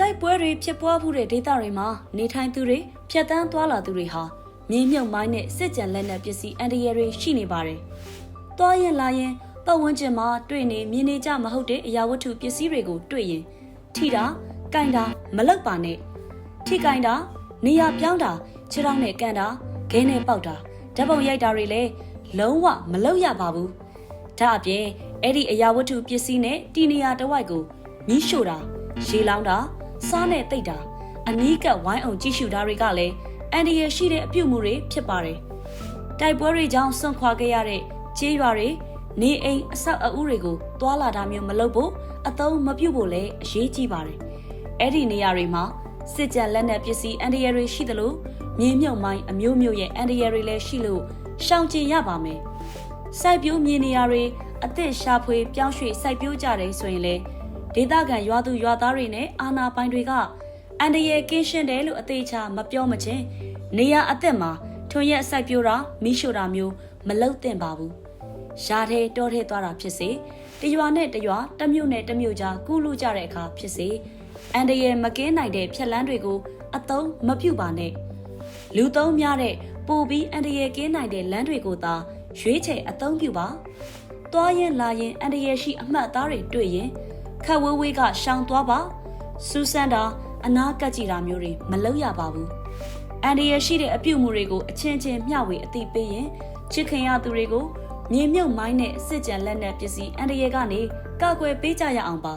တိုက်ပွဲတွေဖြစ်ပွားမှုတဲ့ဒေသတွေမှာနေထိုင်သူတွေဖြတ်တန်းသွားလာသူတွေဟာမြေမြုပ်မိုင်းနဲ့စစ်ကြံလက်နက်ပစ္စည်းအန်တရယ်တွေရှိနေပါတယ်။သွားရင်လာရင်ပတ်ဝန်းကျင်မှာတွေ့နေမြင်နေကြမဟုတ်တဲ့အရာဝတ္ထုပစ္စည်းတွေကိုတွေ့ရင်ထိတာ၊ကင်တာမလောက်ပါနဲ့။ထိကင်တာနေရာပြောင်းတာခြေထောက်နဲ့ကန်တာခဲနဲ့ပေါက်တာဓာတ်ပုံရိုက်တာတွေလည်းလုံးဝမလောက်ရပါဘူး။ဒါအပြင်အဲ့ဒီအရာဝတ္ထုပစ္စည်းနဲ့တီနေရာတစ်ဝိုက်ကိုမီးရှို့တာရေလောင်းတာ စားနဲ့တိတ်တာအနီးကပ်ဝိုင်းအောင်ကြည့်ရှုတာတွေကလည်းအန်ဒီရရှိတဲ့အပြုတ်မှုတွေဖြစ်ပါတယ်။တိုက်ပွဲတွေကြောင့်ဆွန့်ခွာခဲ့ရတဲ့ကျေးရွာတွေနေအိမ်အဆောက်အဦတွေကိုတွာလာတာမျိုးမလုပ်ဖို့အသုံးမပြုဖို့လည်းအရေးကြီးပါတယ်။အဲ့ဒီနေရာတွေမှာစစ်ကြံလက်နက်ပစ္စည်းအန်ဒီရတွေရှိသလိုမြေမြုပ်မိုင်းအမျိုးမျိုးရဲ့အန်ဒီရတွေလည်းရှိလို့ရှောင်ကျဉ်ရပါမယ်။စိုက်ပျိုးမြေနေရာတွေအသစ်ရှာဖွေပြောင်းရွှေ့စိုက်ပျိုးကြတယ်ဆိုရင်လည်း ဒေသခံရွာသူရွာသားတွေနဲ့အာဏာပိုင်တွေကအန်တရယ်ကင်းရှင်းတယ်လို့အသေးချာမပြောမချင်းနေရအသက်မှာထွန်ရက်စိုက်ပျိုးတာမိရှို့တာမျိုးမလုပ်သင့်ပါဘူးရှားထဲတောထဲသွားတာဖြစ်စေတရွာနဲ့တရွာတစ်မြို့နဲ့တစ်မြို့ကြားကူးလူကြတဲ့အခါဖြစ်စေအန်တရယ်မကင်းနိုင်တဲ့ဖြက်လန်းတွေကိုအသုံးမပြုပါနဲ့လူသုံးများတဲ့ပိုပြီးအန်တရယ်ကင်းနိုင်တဲ့လမ်းတွေကိုသာရွေးချယ်အသုံးပြုပါသွားရင်လာရင်အန်တရယ်ရှိအမှတ်အသားတွေတွေ့ရင် ခက်ဝေးဝေးကရှောင်သွားပါစူးစမ်းတာအနာကပ်ကြည့်တာမျိုးတွေမလုပ်ရပါဘူးအန်ဒီရရှိတဲ့အပြုတ်မှုတွေကိုအချင်းချင်းမျှဝေအသိပေးရင်ချစ်ခင်ရသူတွေကိုမြေမြုပ်မိုင်းနဲ့စစ်ကြံလက်နက်ပစ္စည်းအန်ဒီရကနေကာကွယ်ပေးကြရအောင်ပါ